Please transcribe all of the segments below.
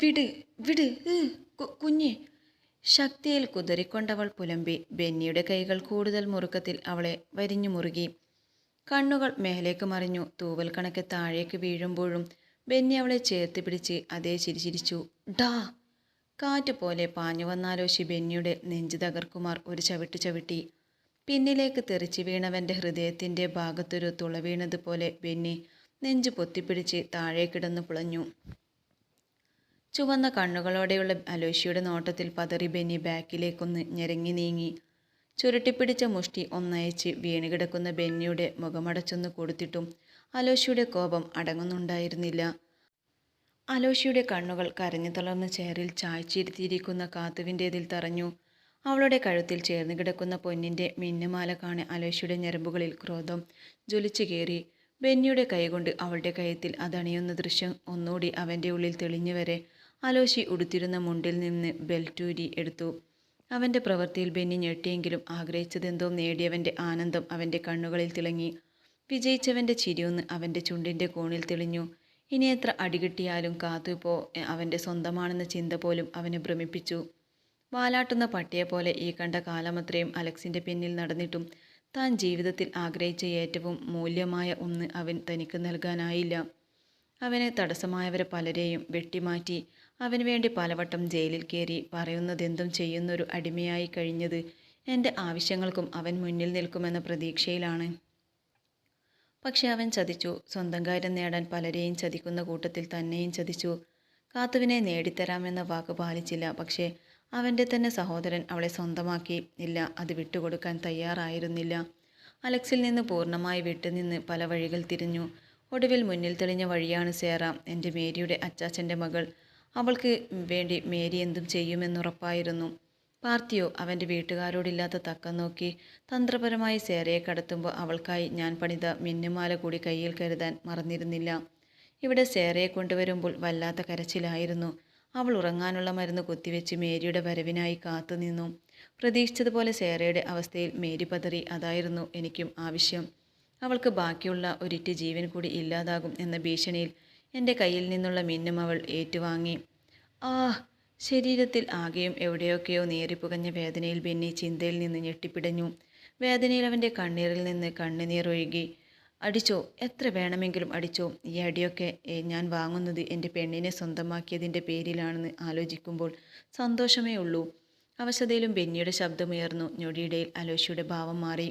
വിട് വിട് കുഞ്ഞ്. ശക്തിയിൽ കുതറിക്കൊണ്ടവൾ പുലമ്പി ബെന്നിയുടെ കൈകൾ കൂടുതൽ മുറുക്കത്തിൽ അവളെ വരിഞ്ഞു മുറുകി. കണ്ണുകൾ മേലേക്ക് മറിഞ്ഞു. തൂവൽ കണക്കെ താഴേക്ക് വീഴുമ്പോഴും ബെന്നി അവളെ ചേർത്ത് പിടിച്ച് അതേ ചിരിച്ചിരിച്ചു ഡാ! കാറ്റ് പോലെ പാഞ്ഞു വന്നാലോശി ബെന്നിയുടെ നെഞ്ചു തകർക്കുമാർ ഒരു ചവിട്ട് ചവിട്ടി. പിന്നിലേക്ക് തെറിച്ചു വീണവന്റെ ഹൃദയത്തിന്റെ ഭാഗത്തൊരു തുളവീണതുപോലെ ബെന്നി നെഞ്ചു പൊത്തിപ്പിടിച്ച് താഴേക്കിടന്ന് പുളഞ്ഞു. ചുവന്ന കണ്ണുകളോടെയുള്ള അലോഷിയുടെ നോട്ടത്തിൽ പതറി ബെന്നി ബാക്കിലേക്കൊന്ന് ഞെരങ്ങി നീങ്ങി. ചുരുട്ടിപ്പിടിച്ച മുഷ്ടി ഒന്നയച്ച് വീണുകിടക്കുന്ന ബെന്നിയുടെ മുഖമടച്ചൊന്ന് കൊടുത്തിട്ടും അലോഷിയുടെ കോപം അടങ്ങുന്നുണ്ടായിരുന്നില്ല. അലോഷിയുടെ കണ്ണുകൾ കരഞ്ഞു തളർന്ന ചേറിൽ ചായ്ച്ചിരുത്തിയിരിക്കുന്ന കാത്തുവിന്റേതിൽ തറഞ്ഞു. അവളുടെ കഴുത്തിൽ ചേർന്ന് കിടക്കുന്ന പൊന്നിന്റെ മിന്നുമാല കാണെ അലോഷിയുടെ ഞരമ്പുകളിൽ ക്രോധം ജ്വലിച്ചു കയറി. ബെന്നിയുടെ കൈകൊണ്ട് അവളുടെ കയത്തിൽ അതണിയുന്ന ദൃശ്യം ഒന്നുകൂടി അവന്റെ ഉള്ളിൽ തെളിഞ്ഞു അലോഷി ഉടുത്തിരുന്ന മുണ്ടിൽ നിന്ന് ബെൽറ്റൂരി എടുത്തു. അവന്റെ പ്രവൃത്തിയിൽ ബെന്നി ഞെട്ടിയെങ്കിലും ആഗ്രഹിച്ചതെന്തോ നേടിയവന്റെ ആനന്ദം അവന്റെ കണ്ണുകളിൽ തിളങ്ങി. വിജയിച്ചവന്റെ ചിരിയൊന്ന് അവന്റെ ചുണ്ടിന്റെ കോണിൽ തെളിഞ്ഞു. ഇനി എത്ര അടികിട്ടിയാലും കാത്തുപോ അവന്റെ സ്വന്തമാണെന്ന ചിന്ത പോലും അവനെ ഭ്രമിപ്പിച്ചു. വാലാട്ടുന്ന പട്ടിയെപ്പോലെ ഈ കണ്ട കാലമത്രയും അലക്സിന്റെ പിന്നിൽ നടന്നിട്ടും താൻ ജീവിതത്തിൽ ആഗ്രഹിച്ച ഏറ്റവും മൂല്യമായ ഒന്ന് അവൻ തനിക്ക് നൽകാനായില്ല. അവന് തടസ്സമായവരെ പലരെയും വെട്ടിമാറ്റി. അവന് വേണ്ടി പലവട്ടം ജയിലിൽ കയറി പറയുന്നതെന്തും ചെയ്യുന്നൊരു അടിമയായി കഴിഞ്ഞത് എന്റെ ആവശ്യങ്ങൾക്കും അവൻ മുന്നിൽ നിൽക്കുമെന്ന പ്രതീക്ഷയിലാണ്. പക്ഷെ അവൻ ചതിച്ചു. സ്വന്തം കാര്യം നേടാൻ പലരെയും ചതിക്കുന്ന കൂട്ടത്തിൽ തന്നെയും ചതിച്ചു. കാത്തുവിനെ നേടിത്തരാമെന്ന വാക്ക് പാലിച്ചില്ല. പക്ഷേ അവന്റെ തന്നെ സഹോദരൻ അവളെ സ്വന്തമാക്കി. ഇല്ല അത് വിട്ടുകൊടുക്കാൻ തയ്യാറായിരുന്നില്ല. അലക്സിൽ നിന്ന് പൂർണമായി വിട്ടുനിന്ന് പല വഴികൾ തിരിഞ്ഞു. ഒടുവിൽ മുന്നിൽ തെളിഞ്ഞ വഴിയാണ് സേറ. എന്റെ മേരിയുടെ അച്ചാച്ചന്റെ മകൾ. അവൾക്ക് വേണ്ടി മേരി എന്തും ചെയ്യുമെന്നുറപ്പായിരുന്നു. പാർത്തിയോ അവന്റെ വീട്ടുകാരോടില്ലാത്ത തക്കം നോക്കി തന്ത്രപരമായി സേറയെ കടത്തുമ്പോൾ അവൾക്കായി ഞാൻ പണിത മിന്നുമാല കൂടി കയ്യിൽ കരുതാൻ മറന്നിരുന്നില്ല. ഇവിടെ സേറയെ കൊണ്ടുവരുമ്പോൾ വല്ലാത്ത കരച്ചിലായിരുന്നു. അവൾ ഉറങ്ങാനുള്ള മരുന്ന് കുത്തിവെച്ച് മേരിയുടെ വരവിനായി കാത്തുനിന്നു. പ്രതീക്ഷിച്ചതുപോലെ സേറയുടെ അവസ്ഥയിൽ മേരി പതറി അതായിരുന്നു എനിക്കും ആവശ്യം. അവൾക്ക് ബാക്കിയുള്ള ഒരിറ്റ് ജീവൻ കൂടി ഇല്ലാതാകും എന്ന ഭീഷണിയിൽ എന്റെ കയ്യിൽ നിന്നുള്ള മിന്നും അവൾ ഏറ്റുവാങ്ങി. ആ ശരീരത്തിൽ ആകെയും എവിടെയൊക്കെയോ നേറിപ്പുകഞ്ഞ വേദനയിൽ ബെന്നി ചിന്തയിൽ നിന്ന് ഞെട്ടിപ്പിടഞ്ഞു. വേദനയിൽ അവന്റെ കണ്ണീരിൽ നിന്ന് കണ്ണുനീർ ഒഴുകി. അടിച്ചോ എത്ര വേണമെങ്കിലും അടിച്ചോ ഈ അടിയൊക്കെ ഞാൻ വാങ്ങുന്നത് എന്റെ പെണ്ണിനെ സ്വന്തമാക്കിയതിന്റെ പേരിലാണെന്ന് ആലോചിക്കുമ്പോൾ സന്തോഷമേ ഉള്ളൂ. അവശതയിലും ബെന്നിയുടെ ശബ്ദമുയർന്നു. ഞൊടിയിടയിൽ അലോഷിയുടെ ഭാവം മാറി.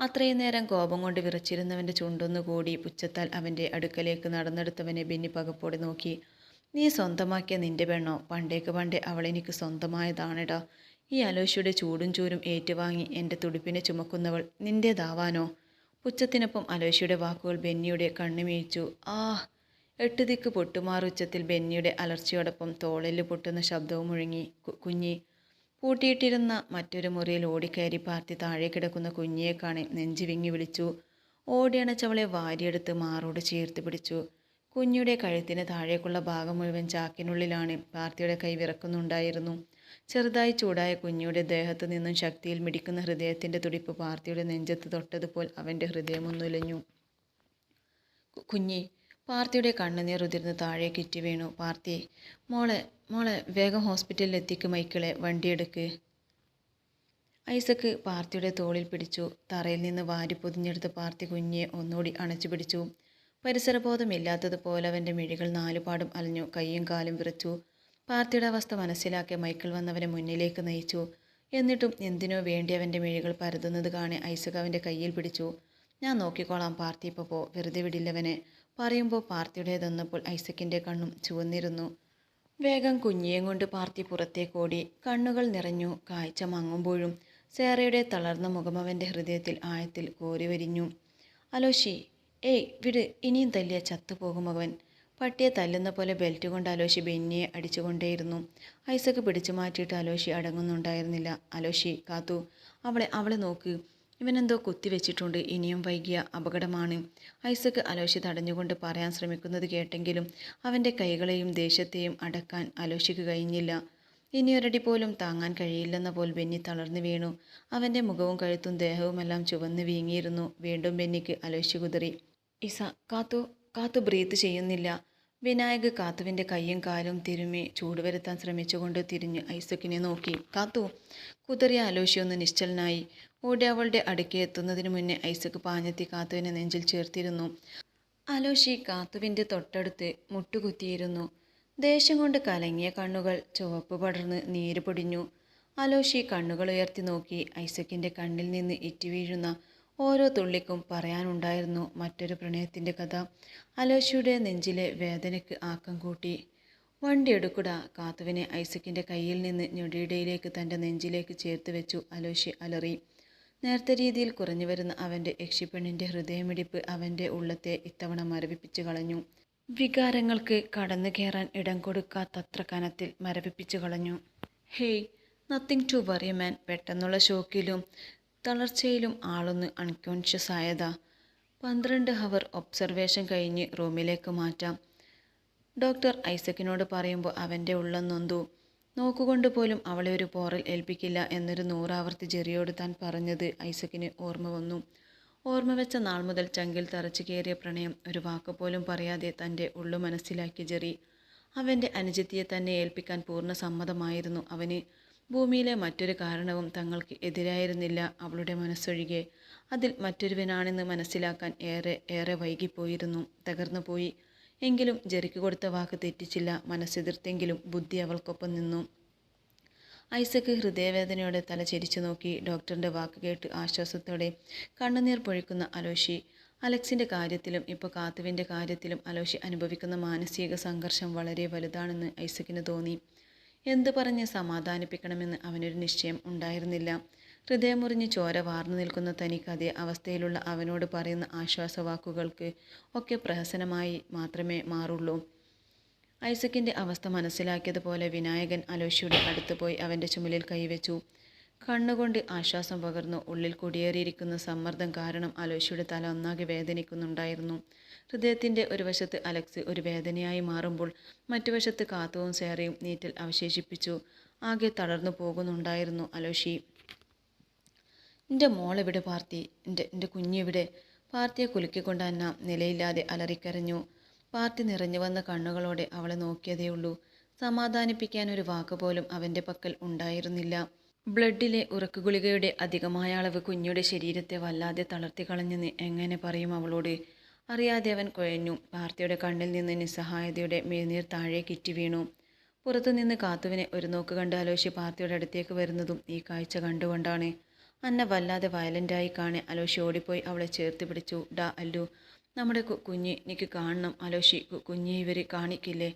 അത്രയും നേരം കോപം കൊണ്ട് വിറച്ചിരുന്നവന്റെ ചുണ്ടൊന്നു കൂടി പുച്ഛത്താൽ അവന്റെ അടുക്കലേക്ക് നടന്നെടുത്തവനെ ബെന്നി പകപ്പോടെ നോക്കി. നീ സ്വന്തമാക്കിയ നിന്റെ പെണ്ണോ? പണ്ടേക്ക് പണ്ടേ അവളെനിക്ക് സ്വന്തമായതാണെടാ. ഈ അലോഷിയുടെ ചൂടും ചൂരും ഏറ്റുവാങ്ങി എന്റെ തുടിപ്പിനെ ചുമക്കുന്നവൾ നിന്റേതാവാനോ പുച്ഛത്തിനൊപ്പം അലോഷിയുടെ വാക്കുകൾ ബെന്നിയുടെ കണ്ണുമീഴ്ച്ചു. ആ എട്ട് ദിക്ക് പൊട്ടുമാറുച്ചത്തിൽ ബെന്നിയുടെ അലർച്ചയോടൊപ്പം തോളിൽ പൊട്ടുന്ന ശബ്ദവും മുഴങ്ങി. കുഞ്ഞി പൂട്ടിയിട്ടിരുന്ന മറ്റൊരു മുറിയിൽ ഓടിക്കയറി പാർത്തി താഴെ കിടക്കുന്ന കുഞ്ഞിയെ കാണി നെഞ്ചു വിങ്ങി വിളിച്ചു. ഓടിയണച്ചവളെ വാരിയെടുത്ത് മാറോട് ചേർത്ത് പിടിച്ചു. കുഞ്ഞിയുടെ കഴുത്തിന് താഴേക്കുള്ള ഭാഗം മുഴുവൻ ചാക്കിനുള്ളിലാണ് പാർത്തിയുടെ കൈ വിറക്കുന്നുണ്ടായിരുന്നു. ചെറുതായി ചൂടായ കുഞ്ഞിയുടെ ദേഹത്തു നിന്നും ശക്തിയിൽ മിടിക്കുന്ന ഹൃദയത്തിന്റെ തുടിപ്പ് പാർത്തിയുടെ നെഞ്ചത്ത് തൊട്ടതുപോൽ അവന്റെ ഹൃദയമൊന്നുലഞ്ഞു കുഞ്ഞി പാർത്തിയുടെ കണ്ണുനീർ ഉതിർന്ന് താഴേക്ക് ഇറ്റി വീണു. പാർത്തി മോളെ മോളെ വേഗം ഹോസ്പിറ്റലിൽ എത്തിക്ക് മൈക്കിളെ വണ്ടിയെടുക്ക്. ഐസക്ക് പാർത്തിയുടെ തോളിൽ പിടിച്ചു. തറയിൽ നിന്ന് വാരി പൊതിഞ്ഞെടുത്ത് പാർത്തി കുഞ്ഞിയെ ഒന്നുകൂടി അണച്ചു പിടിച്ചു. പരിസരബോധമില്ലാത്തതുപോലെ അവന്റെ മിഴികൾ നാലുപാടും അലഞ്ഞു കൈയും കാലും വിറച്ചു. പാർത്തിയുടെ അവസ്ഥ മനസ്സിലാക്കി മൈക്കിൾ വന്നവനെ മുന്നിലേക്ക് നയിച്ചു. എന്നിട്ടും എന്തിനോ വേണ്ടി അവന്റെ മിഴികൾ പരതുന്നത് കാണെ ഐസക് അവന്റെ കയ്യിൽ പിടിച്ചു. ഞാൻ നോക്കിക്കോളാം പാർത്തി ഇപ്പോൾ പോ. വെറുതെ വിടില്ലവനെ. പറയുമ്പോൾ പാർത്തിയുടേതെന്നപ്പോൾ ഐസക്കിന്റെ കണ്ണും ചുവന്നിരുന്നു. വേഗം കുഞ്ഞിയും കൊണ്ട് പാർത്തി പുറത്തേക്കോടി കണ്ണുകൾ നിറഞ്ഞു കാഴ്ച മങ്ങുമ്പോഴും സേറയുടെ തളർന്ന മുഖം അവന്റെ ഹൃദയത്തിൽ ആഴത്തിൽ കോരി വരിഞ്ഞു. അലോഷി ഏയ് വിട് ഇനിയും തല്ലിയ ചത്തുപോകും അവൻ. പട്ടിയെ തല്ലുന്ന പോലെ ബെൽറ്റ് കൊണ്ട് അലോഷി ബെന്നിയെ അടിച്ചുകൊണ്ടേയിരുന്നു. ഐസക്ക് പിടിച്ചു മാറ്റിയിട്ട് അലോഷി അടങ്ങുന്നുണ്ടായിരുന്നില്ല. അലോഷി കാത്തു അവളെ അവളെ നോക്ക്. ഇവനെന്തോ കുത്തിവെച്ചിട്ടുണ്ട്. ഇനിയും വൈകിയ അപകടമാണ്. ഐസക്ക് അലോഷി തടഞ്ഞുകൊണ്ട് പറയാൻ ശ്രമിക്കുന്നത് കേട്ടെങ്കിലും അവന്റെ കൈകളെയും ദേഷ്യത്തെയും അടക്കാൻ അലോഷിക്ക് കഴിഞ്ഞില്ല. ഇനിയൊരടി പോലും താങ്ങാൻ കഴിയില്ലെന്ന പോൽ ബെന്നി തളർന്നു വീണു. അവന്റെ മുഖവും കഴുത്തും ദേഹവുമെല്ലാം ചുവന്ന് വീങ്ങിയിരുന്നു. വീണ്ടും ബെന്നിക്ക് അലോശി കുതിറി ഇസ കാത്തു കാത്തു ബ്രീത്ത് ചെയ്യുന്നില്ല. വിനായക് കാത്തുവിന്റെ കയ്യും കാലും തിരുമ്മി ചൂടുവരുത്താൻ ശ്രമിച്ചുകൊണ്ട് തിരിഞ്ഞ് ഐസക്കിനെ നോക്കി. കാത്തു. കുതറിയ ആലോചിയൊന്ന് നിശ്ചലനായി. ഓടി അവളുടെ അടുക്കെ എത്തുന്നതിന് മുന്നേ ഐസക് പാഞ്ഞെത്തി കാത്തുവിനെ നെഞ്ചിൽ ചേർത്തിരുന്നു. ആലോഷി കാത്തുവിന്റെ തൊട്ടടുത്ത് മുട്ടുകുത്തിയിരുന്നു. ദേഷ്യം കൊണ്ട് കലങ്ങിയ കണ്ണുകൾ ചുവപ്പ് പടർന്ന് നീര് പൊടിഞ്ഞു. ആലോഷി കണ്ണുകൾ ഉയർത്തി നോക്കി ഐസക്കിന്റെ കണ്ണിൽ നിന്ന് ഇറ്റി വീഴുന്ന ഓരോ തുള്ളിക്കും പറയാനുണ്ടായിരുന്നു മറ്റൊരു പ്രണയത്തിന്റെ കഥ. അലോഷയുടെ നെഞ്ചിലെ വേദനയ്ക്ക് ആക്കം കൂട്ടി. വണ്ടി എടുക്കുട കാത്തുവിനെ ഐസക്കിന്റെ കയ്യിൽ നിന്ന് ഞൊടിയിടയിലേക്ക് തന്റെ നെഞ്ചിലേക്ക് ചേർത്ത് വെച്ചു അലോഷി അലറി. നേരത്തെ രീതിയിൽ കുറഞ്ഞു വരുന്ന അവന്റെ യക്ഷിപ്പെണ്ണിന്റെ ഹൃദയമിടിപ്പ് അവന്റെ ഉള്ളത്തെ ഇത്തവണ മരവിപ്പിച്ചു കളഞ്ഞു. വികാരങ്ങൾക്ക് കടന്നു കയറാൻ ഇടം കൊടുക്കാത്തത്ര കനത്തിൽ മരവിപ്പിച്ചു കളഞ്ഞു. Hey nothing to worry man പെട്ടെന്നുള്ള ഷോക്കിലും തളർച്ചയിലും ആളൊന്ന് അൺകോൺഷ്യസ് ആയതാ. പന്ത്രണ്ട് ഹവർ ഒബ്സർവേഷൻ കഴിഞ്ഞ് റൂമിലേക്ക് മാറ്റാം. ഡോക്ടർ ഐസക്കിനോട് പറയുമ്പോൾ അവന്റെ ഉള്ളം നൊന്തു. നോക്കുകൊണ്ട് പോലും അവളെ ഒരു പോറൽ ഏൽപ്പിക്കില്ല എന്നൊരു നൂറാവർത്തി ജെറിയോട് താൻ പറഞ്ഞത് ഐസക്കിന് ഓർമ്മ വന്നു. ഓർമ്മ വെച്ച നാൾ മുതൽ ചങ്കിൽ തറച്ചു കയറിയ പ്രണയം ഒരു വാക്ക് പോലും പറയാതെ തന്റെ ഉള്ളു മനസ്സിലാക്കി ജെറി. അവന്റെ അനുജത്തിയെ തന്നെ ഏൽപ്പിക്കാൻ പൂർണ സമ്മതമായിരുന്നു അവന്. ഭൂമിയിലെ മറ്റൊരു കാരണവും തങ്ങൾക്ക് എതിരായിരുന്നില്ല. അവളുടെ മനസ്സൊഴികെ. അതിൽ മറ്റൊരുവനാണെന്ന് മനസ്സിലാക്കാൻ ഏറെ ഏറെ വൈകിപ്പോയിരുന്നു. തകർന്നു പോയി. എങ്കിലും ജെറിക്ക് കൊടുത്ത വാക്ക് തെറ്റിച്ചില്ല. മനസ്സെതിർത്തെങ്കിലും ബുദ്ധി അവൾക്കൊപ്പം നിന്നു. ഐസക്ക് ഹൃദയവേദനയോടെ തല ചിരിച്ചു നോക്കി. ഡോക്ടറിന്റെ വാക്ക് കേട്ട് ആശ്വാസത്തോടെ കണ്ണുനീർ പൊഴിക്കുന്ന അലോഷി. അലക്സിന്റെ കാര്യത്തിലും ഇപ്പോൾ കാത്തുവിന്റെ കാര്യത്തിലും അലോഷി അനുഭവിക്കുന്ന മാനസിക സംഘർഷം വളരെ വലുതാണെന്ന് ഐസക്കിന് തോന്നി. എന്തു പറഞ്ഞ് സമാധാനിപ്പിക്കണമെന്ന് അവനൊരു നിശ്ചയം ഉണ്ടായിരുന്നില്ല. ഹൃദയമുറിഞ്ഞ് ചോര വാർന്നു നിൽക്കുന്ന തനിക്ക് അതേ അവസ്ഥയിലുള്ള അവനോട് പറയുന്ന ആശ്വാസവാക്കുകൾക്ക് ഒക്കെ പ്രഹസനമായി മാത്രമേ മാറുള്ളൂ. ഐസക്കിന്റെ അവസ്ഥ മനസ്സിലാക്കിയതുപോലെ വിനായകൻ അലോഷിയുടെ അടുത്ത് പോയി അവന്റെ ചുമലിൽ കൈവച്ചു. കണ്ണുകൊണ്ട് ആശ്വാസം പകർന്നു. ഉള്ളിൽ കുടിയേറിയിരിക്കുന്ന സമ്മർദ്ദം കാരണം അലോഷിയുടെ തല ഒന്നാകെ വേദനിക്കുന്നുണ്ടായിരുന്നു. ഹൃദയത്തിന്റെ ഒരു വശത്ത് അലക്സ് ഒരു വേദനയായി മാറുമ്പോൾ മറ്റു വശത്ത് കാത്തവും സേറയും നീറ്റിൽ അവശേഷിപ്പിച്ചു. ആകെ തളർന്നു പോകുന്നുണ്ടായിരുന്നു അലോഷി. എന്റെ മോളെവിടെ പാർത്തി? എന്റെ എന്റെ കുഞ്ഞെവിടെ? പാർത്തിയെ കുലുക്കിക്കൊണ്ട് അന്ന നിലയില്ലാതെ അലറിക്കരഞ്ഞു. പാർത്തി നിറഞ്ഞു വന്ന കണ്ണുകളോടെ അവളെ നോക്കിയതേയുള്ളൂ. സമാധാനിപ്പിക്കാൻ ഒരു വാക്ക് പോലും അവന്റെ പക്കൽ ഉണ്ടായിരുന്നില്ല. ബ്ലഡിലെ ഉറക്കുഗുളികയുടെ അധികമായ അളവ് കുഞ്ഞുടെ ശരീരത്തെ വല്ലാതെ തളർത്തി കളഞ്ഞെന്ന് എങ്ങനെ പറയും അവളോട്? അറിയാതെ അവൻ കുഴഞ്ഞു. പാർത്തിയുടെ കണ്ണിൽ നിന്ന് നിസ്സഹായതയുടെ മേൽനീർ താഴെ കിറ്റി വീണു. പുറത്തുനിന്ന് കാത്തുവിനെ ഒരു നോക്ക് കണ്ട് അലോഷി പാർത്തിയുടെ അടുത്തേക്ക് വരുന്നതും ഈ കാഴ്ച കണ്ടുകൊണ്ടാണ്. അന്ന വല്ലാതെ വയലന്റായി കാണെ അലോഷി ഓടിപ്പോയി അവളെ ചേർത്ത് പിടിച്ചു. ഡാ അല്ലു നമ്മുടെ കുഞ്ഞ് എനിക്ക് കാണണം. അലോഷി കുഞ്ഞെ ഇവർ കാണിക്കില്ലേ?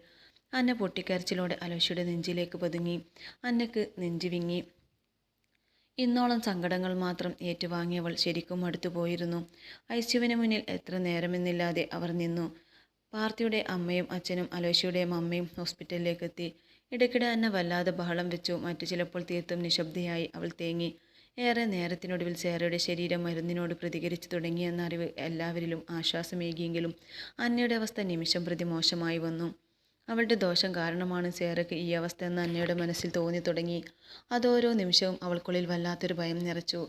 അന്ന പൊട്ടിക്കരച്ചിലോടെ അലോഷിയുടെ നെഞ്ചിലേക്ക് പതുങ്ങി. അന്നക്ക് നെഞ്ചു വിങ്ങി. ഇന്നോളം സങ്കടങ്ങൾ മാത്രം ഏറ്റുവാങ്ങിയവൾ ശരിക്കും അടുത്തു പോയിരുന്നു. ഐസ്യുവിന് മുന്നിൽ എത്ര നേരമെന്നില്ലാതെ അവർ നിന്നു. പാർത്തിയുടെ അമ്മയും അച്ഛനും അലോഷിയുടെയും അമ്മയും ഹോസ്പിറ്റലിലേക്ക് എത്തി ഇടയ്ക്കിടെ അന്ന വല്ലാതെ ബഹളം വെച്ചു. മറ്റു ചിലപ്പോൾ തീർത്തും നിശബ്ദയായി അവൾ തേങ്ങി. ഏറെ നേരത്തിനൊടുവിൽ സേറയുടെ ശരീരം മരുന്നിനോട് പ്രതികരിച്ചു തുടങ്ങിയെന്ന അറിവ് എല്ലാവരിലും ആശ്വാസമേകിയെങ്കിലും അന്നയുടെ അവസ്ഥ നിമിഷം പ്രതി മോശമായി വന്നു. അവളുടെ ദോഷം കാരണമാണ് സേറയ്ക്ക് ഈ അവസ്ഥ എന്ന് അന്നയുടെ മനസ്സിൽ തോന്നി തുടങ്ങി. അതോരോ നിമിഷവും അവൾക്കുള്ളിൽ വല്ലാത്തൊരു ഭയം നിറച്ചു.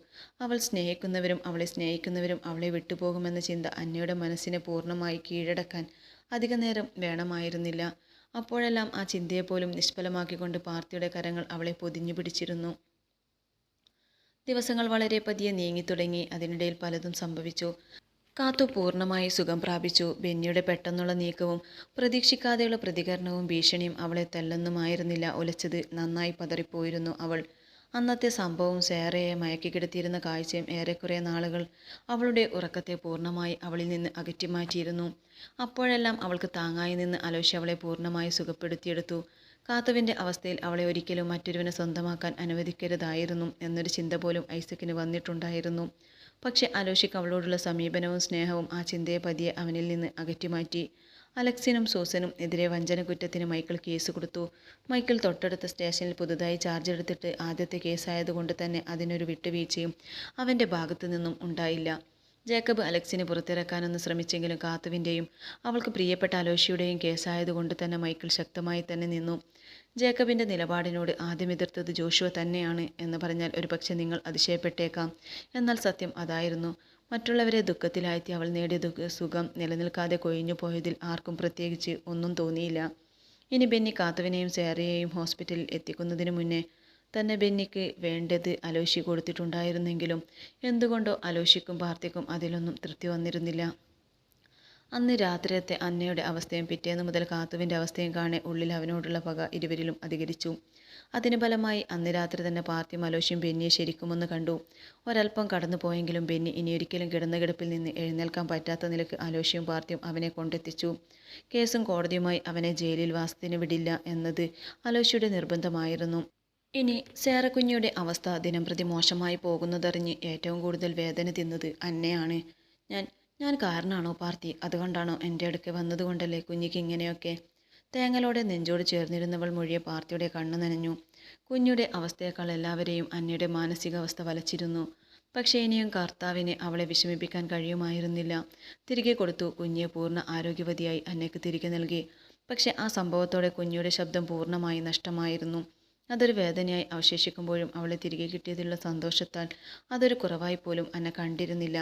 അവൾ സ്നേഹിക്കുന്നവരും അവളെ സ്നേഹിക്കുന്നവരും അവളെ വിട്ടുപോകുമെന്ന ചിന്ത അന്നയുടെ മനസ്സിനെ പൂർണമായി കീഴടക്കാൻ അധിക നേരം വേണമായിരുന്നില്ല. അപ്പോഴെല്ലാം ആ ചിന്തയെപ്പോലും നിഷ്ഫലമാക്കിക്കൊണ്ട് പാർത്തിയുടെ കരങ്ങൾ അവളെ പൊതിഞ്ഞു പിടിച്ചിരുന്നു. ദിവസങ്ങൾ വളരെ പതിയെ നീങ്ങിത്തുടങ്ങി അതിനിടയിൽ പലതും സംഭവിച്ചു. കാത്തു പൂർണമായി സുഖം പ്രാപിച്ചു. ബെന്നിയുടെ പെട്ടെന്നുള്ള നീക്കവും പ്രതീക്ഷിക്കാതെയുള്ള പ്രതികരണവും ഭീഷണിയും അവളെ തല്ലെന്നുമായിരുന്നില്ല. ഉലച്ചത് നന്നായി പതറിപ്പോയിരുന്നു അവൾ. അന്നത്തെ സംഭവവും സേറയെ മയക്കിക്കിടത്തിയിരുന്ന കാഴ്ചയും ഏറെക്കുറെ നാളുകൾ അവളുടെ ഉറക്കത്തെ പൂർണമായി അവളിൽ നിന്ന് അകറ്റിമാറ്റിയിരുന്നു അപ്പോഴെല്ലാം അവൾക്ക് താങ്ങായി നിന്ന് അലോഷി അവളെ പൂർണമായി സുഖപ്പെടുത്തിയെടുത്തു. കാത്തുവിന്റെ അവസ്ഥയിൽ അവളെ ഒരിക്കലും മറ്റൊരുവനെ സ്വന്തമാക്കാൻ അനുവദിക്കരുതായിരുന്നു എന്നൊരു ചിന്ത പോലും ഐസക്കിന് വന്നിട്ടുണ്ടായിരുന്നു. പക്ഷെ അലോഷിക്ക് അവളോടുള്ള സമീപനവും സ്നേഹവും ആ ചിന്തയെ പതിയെ അവനിൽ നിന്ന് അകറ്റിമാറ്റി. അലക്സിനും സൂസനും എതിരെ വഞ്ചന കുറ്റത്തിന് മൈക്കിൾ കേസ് കൊടുത്തു. മൈക്കിൾ തൊട്ടടുത്ത സ്റ്റേഷനിൽ പുതുതായി ചാർജ് എടുത്തിട്ട് ആദ്യത്തെ കേസായതുകൊണ്ട് തന്നെ അതിനൊരു വിട്ടുവീഴ്ചയും അവന്റെ ഭാഗത്തു നിന്നും ഉണ്ടായില്ല. ജേക്കബ് അലക്സിനെ പുറത്തിറക്കാനൊന്ന് ശ്രമിച്ചെങ്കിലും കാത്തുവിന്റെയും അവൾക്ക് പ്രിയപ്പെട്ട അലോഷിയുടെയും കേസായതുകൊണ്ട് തന്നെ മൈക്കിൾ ശക്തമായി തന്നെ നിന്നു. ജേക്കബിന്റെ നിലപാടിനോട് ആദ്യം എതിർത്തത് ജോഷുവ തന്നെയാണ് എന്ന് പറഞ്ഞാൽ ഒരുപക്ഷെ നിങ്ങൾ അതിശയപ്പെട്ടേക്കാം. എന്നാൽ സത്യം അതായിരുന്നു. മറ്റുള്ളവരെ ദുഃഖത്തിലാഴ്ത്തി അവൾ നേടിയ സുഖം നിലനിൽക്കാതെ കൊഴിഞ്ഞു പോയതിൽ ആർക്കും പ്രത്യേകിച്ച് ഒന്നും തോന്നിയില്ല. ഇനി ബെന്നി കാത്തുവിനെയും സേറയെയും ഹോസ്പിറ്റലിൽ എത്തിക്കുന്നതിന് മുന്നേ തന്നെ ബെന്നിക്ക് വേണ്ടത് അലോഷി കൊടുത്തിട്ടുണ്ടായിരുന്നെങ്കിലും എന്തുകൊണ്ടോ അലോഷിക്കും പാർത്തിക്കും അതിലൊന്നും തൃപ്തി വന്നിരുന്നില്ല. അന്ന് രാത്രിയത്തെ അന്നയുടെ അവസ്ഥയും പിറ്റേന്ന് മുതൽ കാത്തുവിന്റെ അവസ്ഥയും കാണെ ഉള്ളിൽ അവനോടുള്ള പക ഇരുവരിലും അധികരിച്ചു. അതിന് ഫലമായി അന്ന് രാത്രി തന്നെ പാർത്തി മലോഷ്യം ബെന്നിയെ ശരിക്കുമൊന്ന് കണ്ടു. ഒരല്പം കടന്നു പോയെങ്കിലും ബെന്നി ഇനിയൊരിക്കലും കിടന്ന കിടപ്പിൽ നിന്ന് എഴുന്നേൽക്കാൻ പറ്റാത്ത നിലയ്ക്ക് അലോഷ്യം പാർത്തിയും അവനെ കൊണ്ടെത്തിച്ചു. കേസും കോടതിയുമായി അവനെ ജയിലിൽ വാസത്തിന് വിടില്ല എന്നത് അലോഷ്യയുടെ നിർബന്ധമായിരുന്നു. ഇനി സേറക്കുഞ്ഞിയുടെ അവസ്ഥ ദിനം പ്രതി മോശമായി പോകുന്നതറിഞ്ഞ് ഏറ്റവും കൂടുതൽ വേദന തിന്നത് അന്നയാണ്. ഞാൻ ഞാൻ കാരണമാണോ പാർത്തി? അതുകൊണ്ടാണോ എന്റെ അടുക്കെ വന്നതുകൊണ്ടല്ലേ കുഞ്ഞിക്ക് ഇങ്ങനെയൊക്കെ? തേങ്ങലോടെ നെഞ്ചോട് ചേർന്നിരുന്നവൾ മൊഴിയെ പാർത്തിയുടെ കണ്ണു നനഞ്ഞു. കുഞ്ഞുടെ അവസ്ഥയേക്കാൾ എല്ലാവരെയും അന്നയുടെ മാനസികാവസ്ഥ വലച്ചിരുന്നു. പക്ഷേ ഇനിയും കർത്താവിനെ അവളെ വിഷമിപ്പിക്കാൻ കഴിയുമായിരുന്നില്ല. തിരികെ കൊടുത്തു കുഞ്ഞിയെ പൂർണ ആരോഗ്യവതിയായി അന്നയ്ക്ക് തിരികെ നൽകി. പക്ഷേ ആ സംഭവത്തോടെ കുഞ്ഞിയുടെ ശബ്ദം പൂർണമായി നഷ്ടമായിരുന്നു. അതൊരു വേദനയായി അവശേഷിക്കുമ്പോഴും അവളെ തിരികെ കിട്ടിയതിലുള്ള സന്തോഷത്താൽ അതൊരു കുറവായി പോലും അന്ന കണ്ടിരുന്നില്ല.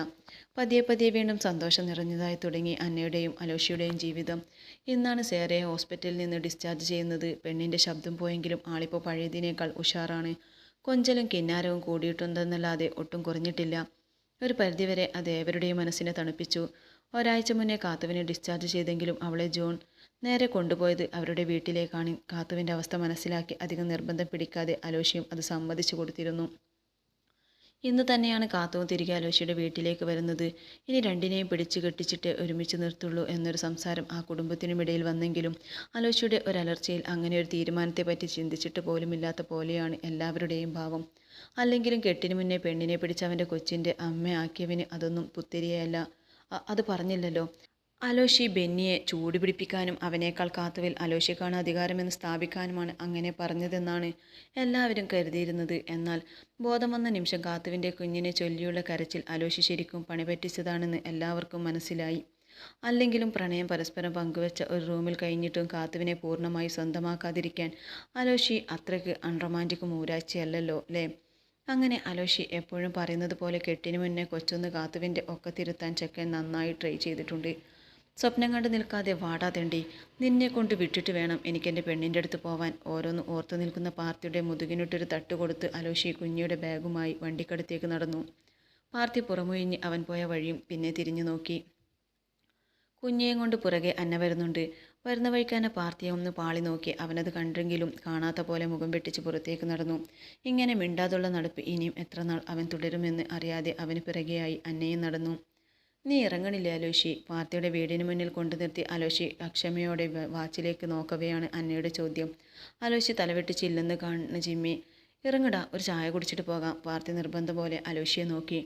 പതിയെ പതിയെ വീണ്ടും സന്തോഷം നിറഞ്ഞതായി തുടങ്ങി അന്നയുടെയും അലോഷിയുടെയും ജീവിതം. ഇന്നാണ് സേറയെ ഹോസ്പിറ്റലിൽ നിന്ന് ഡിസ്ചാർജ് ചെയ്യുന്നത്. പെണ്ണിന്റെ ശബ്ദം പോയെങ്കിലും ആളിപ്പോൾ പഴയതിനേക്കാൾ ഉഷാറാണ്. കൊഞ്ചലും കിന്നാരവും കൂടിയിട്ടുണ്ടെന്നല്ലാതെ ഒട്ടും കുറഞ്ഞിട്ടില്ല. ഒരു പരിധിവരെ അത് ഏവരുടെയും മനസ്സിനെ തണുപ്പിച്ചു. ഒരാഴ്ച മുന്നേ കാത്തുവിനെ ഡിസ്ചാർജ് ചെയ്തെങ്കിലും അവളെ ജോൺ നേരെ കൊണ്ടുപോയത് അവരുടെ വീട്ടിലേക്കാണ്. കാത്തുവിന്റെ അവസ്ഥ മനസ്സിലാക്കി അധികം നിർബന്ധം പിടിക്കാതെ അലോഷിയും അത് സമ്മതിച്ചു കൊടുത്തിരുന്നു. ഇന്ന് തന്നെയാണ് കാത്തുവും തിരികെ അലോഷിയുടെ വീട്ടിലേക്ക് വരുന്നത്. ഇനി രണ്ടിനെയും പിടിച്ചു കെട്ടിച്ചിട്ട് ഒരുമിച്ച് നിർത്തുള്ളൂ എന്നൊരു സംസാരം ആ കുടുംബത്തിനുമിടയിൽ വന്നെങ്കിലും അലോഷിയുടെ ഒരു അലർച്ചയിൽ അങ്ങനെ ഒരു തീരുമാനത്തെപ്പറ്റി ചിന്തിച്ചിട്ട് പോലുമില്ലാത്ത പോലെയാണ് എല്ലാവരുടെയും ഭാവം. അല്ലെങ്കിലും കെട്ടിനു മുന്നേ പെണ്ണിനെ പിടിച്ച് അവന്റെ കൊച്ചിന്റെ അമ്മയാക്കിയവന് അതൊന്നും പുത്തിരിയല്ല. അത് പറഞ്ഞില്ലല്ലോ. അലോഷി ബെന്നിയെ ചൂടുപിടിപ്പിക്കാനും അവനേക്കാൾ കാത്തുവിൽ അലോഷിക്കാണ് അധികാരമെന്ന് സ്ഥാപിക്കാനുമാണ് അങ്ങനെ പറഞ്ഞതെന്നാണ് എല്ലാവരും കരുതിയിരുന്നത്. എന്നാൽ ബോധം വന്ന നിമിഷം കാത്തുവിന്റെ കുഞ്ഞിനെ ചൊല്ലിയുള്ള കരച്ചിൽ അലോഷി ശരിക്കും പണിപറ്റിച്ചതാണെന്ന് എല്ലാവർക്കും മനസ്സിലായി. അല്ലെങ്കിലും പ്രണയം പരസ്പരം പങ്കുവെച്ച ഒരു റൂമിൽ കഴിഞ്ഞിട്ടും കാത്തുവിനെ പൂർണമായി സ്വന്തമാക്കാതിരിക്കാൻ അലോഷി അത്രയ്ക്ക് അൺറൊമാന്റിക്കും ഊരാഴ്ചയല്ലല്ലോ അല്ലേ? അങ്ങനെ അലോഷി എപ്പോഴും പറയുന്നത് പോലെ കെട്ടിന് മുന്നേ കൊച്ചൊന്ന് കാത്തുവിന്റെ ഒക്കത്തിരുത്താൻ ചെക്കൻ നന്നായി ട്രൈ ചെയ്തിട്ടുണ്ട്. സ്വപ്നം കണ്ട് നിൽക്കാതെ വാടാതെണ്ടി നിന്നെ കൊണ്ട് വിട്ടിട്ട് വേണം എനിക്കെന്റെ പെണ്ണിന്റെ അടുത്ത് പോവാൻ. ഓരോന്ന് ഓർത്തു നിൽക്കുന്ന പാർത്തിയുടെ മുതുകിനൊട്ടൊരു തട്ട് കൊടുത്ത് അലോഷി കുഞ്ഞിയുടെ ബാഗുമായി വണ്ടിക്കടുത്തേക്ക് നടന്നു. പാർത്തി പുറമൊഴിഞ്ഞ് അവൻ പോയ വഴിയും പിന്നെ തിരിഞ്ഞു നോക്കി. കുഞ്ഞിയെയും കൊണ്ട് പുറകെ അന്ന വരുന്നുണ്ട്. വരുന്ന വഴിക്ക് തന്നെ പാർത്തിയെ ഒന്ന് പാളി നോക്കി അവനത് കണ്ടെങ്കിലും കാണാത്ത പോലെ മുഖം വെട്ടിച്ച് പുറത്തേക്ക് നടന്നു. ഇങ്ങനെ മിണ്ടാതുള്ള നടപ്പ് ഇനിയും എത്ര നാൾ അവൻ തുടരുമെന്ന് അറിയാതെ അവന് പിറകെയായി അന്നയും നടന്നു. നീ ഇറങ്ങണില്ലേ അലോഷി പാർത്തിയുടെ വീടിന് മുന്നിൽ കൊണ്ടു നിർത്തി അലോഷി അക്ഷമയോടെ വാച്ചിലേക്ക് നോക്കവെയാണ് അന്നയുടെ ചോദ്യം. അലോഷി തലവെട്ടിച്ചില്ലെന്ന് കാണുന്ന ജിമ്മി ഇറങ്ങടാ ഒരു ചായ കുടിച്ചിട്ട് പോകാം. പാർത്ഥി നിർബന്ധം പോലെ അലോഷിയെ നോക്കി.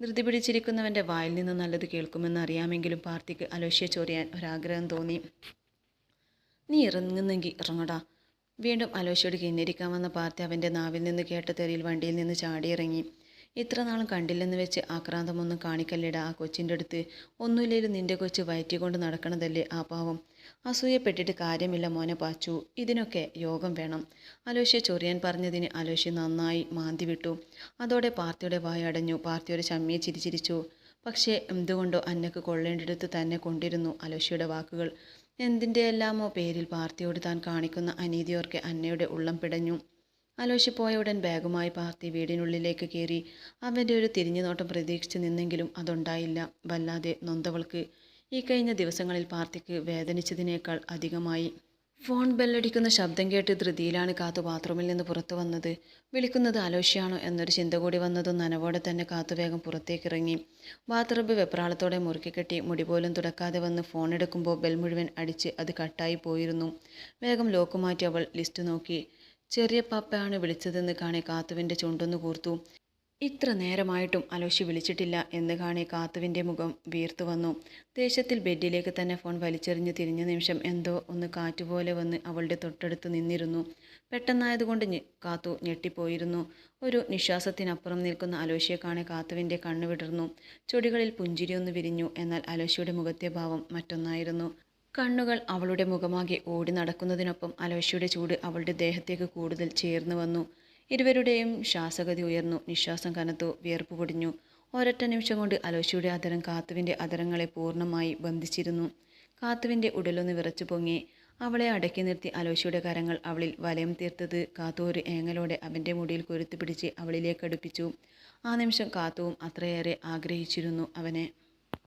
ധൃതി പിടിച്ചിരിക്കുന്നവന്റെ വായിൽ നിന്ന് നല്ലത് കേൾക്കുമെന്ന് അറിയാമെങ്കിലും പാർത്തിക്ക് അലോഷിയെ ചൊറിയാൻ ഒരാഗ്രഹം തോന്നി. നീ ഇറങ്ങുന്നെങ്കിൽ ഇറങ്ങടാ. വീണ്ടും അലോഷിയോട് കിന്നിരിക്കാൻ വന്ന പാർത്തി അവന്റെ നാവിൽ നിന്ന് കേട്ട തെറിയിൽ വണ്ടിയിൽ നിന്ന് ചാടിയിറങ്ങി. ഇത്ര നാളും കണ്ടില്ലെന്ന് വെച്ച് ആക്രാന്തമൊന്നും കാണിക്കല്ലേടാ ആ കൊച്ചിന്റെ അടുത്ത്. ഒന്നുമില്ലേലും നിന്റെ കൊച്ച് വയറ്റിക്കൊണ്ട് നടക്കണതല്ലേ ആ പാവം. അസൂയപ്പെട്ടിട്ട് കാര്യമില്ല മോനെ പാച്ചു. ഇതിനൊക്കെ യോഗം വേണം. അലോഷ്യ ചൊറിയാൻ പറഞ്ഞതിന് അലോഷ്യ നന്നായി മാന്തി വിട്ടു. അതോടെ പാർത്തിയുടെ വായ അടഞ്ഞു. പാർത്തിയുടെ ചമ്മിയെ ചിരിച്ചിരിച്ചു. പക്ഷേ എന്തുകൊണ്ടോ അന്നക്ക് കൊള്ളേണ്ടിടത്ത് തന്നെ കൊണ്ടിരുന്നു അലോഷ്യയുടെ വാക്കുകൾ. എന്തിന്റെയെല്ലാമോ പേരിൽ പാർത്തിയോട് താൻ കാണിക്കുന്ന അനീതിയോർക്കെ അന്നയുടെ ഉള്ളം പിടഞ്ഞു. അലോഷി പോയ ഉടൻ ബാഗുമായി പാർത്തി വീടിനുള്ളിലേക്ക് കയറി അവന്റെ ഒരു തിരിഞ്ഞുനോട്ടം പ്രതീക്ഷിച്ച് നിന്നെങ്കിലും അതുണ്ടായില്ല. വല്ലാതെ നൊന്തവൾക്ക് ഈ കഴിഞ്ഞ ദിവസങ്ങളിൽ പാർത്തിക്ക് വേദനിച്ചതിനേക്കാൾ അധികമായി. ഫോൺ ബെല്ലടിക്കുന്ന ശബ്ദം കേട്ട് ധൃതിയിലാണ് കാത്തു ബാത്റൂമിൽ നിന്ന് പുറത്തു വന്നത്. വിളിക്കുന്നത് അലോഷ്യാണോ എന്നൊരു ചിന്ത കൂടി വന്നതും നനവോടെ തന്നെ കാത്തു വേഗം പുറത്തേക്കിറങ്ങി. ബാത്റൂബ് വെപ്രാളത്തോടെ മുറുക്കിക്കെട്ടി മുടി പോലും തുടക്കാതെ വന്ന് ഫോൺ എടുക്കുമ്പോൾ ബെൽ മുഴുവൻ അടിച്ച് അത് കട്ടായി പോയിരുന്നു. വേഗം ലോക്ക് മാറ്റി അവൾ ലിസ്റ്റ് നോക്കി. ചെറിയ പാപ്പയാണ് വിളിച്ചതെന്ന് കാണെ കാത്തുവിന്റെ ചുണ്ടൊന്ന് കൂർത്തു. ഇത്ര നേരമായിട്ടും അലോഷി വിളിച്ചിട്ടില്ല എന്ന് കാണി കാത്തുവിന്റെ മുഖം വീർത്തു വന്നു. ദേശത്തിൽ ബെഡിലേക്ക് തന്നെ ഫോൺ വലിച്ചെറിഞ്ഞ് തിരിഞ്ഞ നിമിഷം എന്തോ ഒന്ന് കാറ്റുപോലെ വന്ന് അവളുടെ തൊട്ടടുത്ത് നിന്നിരുന്നു. പെട്ടെന്നായതുകൊണ്ട് കാത്തു ഞെട്ടിപ്പോയിരുന്നു. ഒരു നിശ്വാസത്തിനപ്പുറം നിൽക്കുന്ന അലോഷിയെ കാണെ കാത്തുവിന്റെ കണ്ണ് വിടർന്നു. ചൊടികളിൽ പുഞ്ചിരിയൊന്ന് വിരിഞ്ഞു. എന്നാൽ അലോഷിയുടെ മുഖത്തെ ഭാവം മറ്റൊന്നായിരുന്നു. കണ്ണുകൾ അവളുടെ മുഖമാകെ ഓടി നടക്കുന്നതിനൊപ്പം അലോഷിയുടെ ചൂട് അവളുടെ ദേഹത്തേക്ക് കൂടുതൽ ചേർന്ന് വന്നു. ഇരുവരുടെയും ശ്വാസഗതി ഉയർന്നു. നിശ്വാസം കനത്തു വിയർപ്പ് പൊടിഞ്ഞു. ഒരൊറ്റ നിമിഷം കൊണ്ട് അലോശിയുടെ അതരം കാത്തുവിന്റെ അതരങ്ങളെ പൂർണമായി ബന്ധിച്ചിരുന്നു. കാത്തുവിന്റെ ഉടലൊന്ന് വിറച്ചു പൊങ്ങി. അവളെ അടക്കി നിർത്തി അലോഷിയുടെ കരങ്ങൾ അവളിൽ വലയം തീർത്തത് കാത്തു ഒരു ഏങ്ങലോടെ അവന്റെ മുടിയിൽ കൊരുത്തു പിടിച്ച് അവളിലേക്ക് അടുപ്പിച്ചു. ആ നിമിഷം കാത്തുവും അത്രയേറെ ആഗ്രഹിച്ചിരുന്നു അവനെ.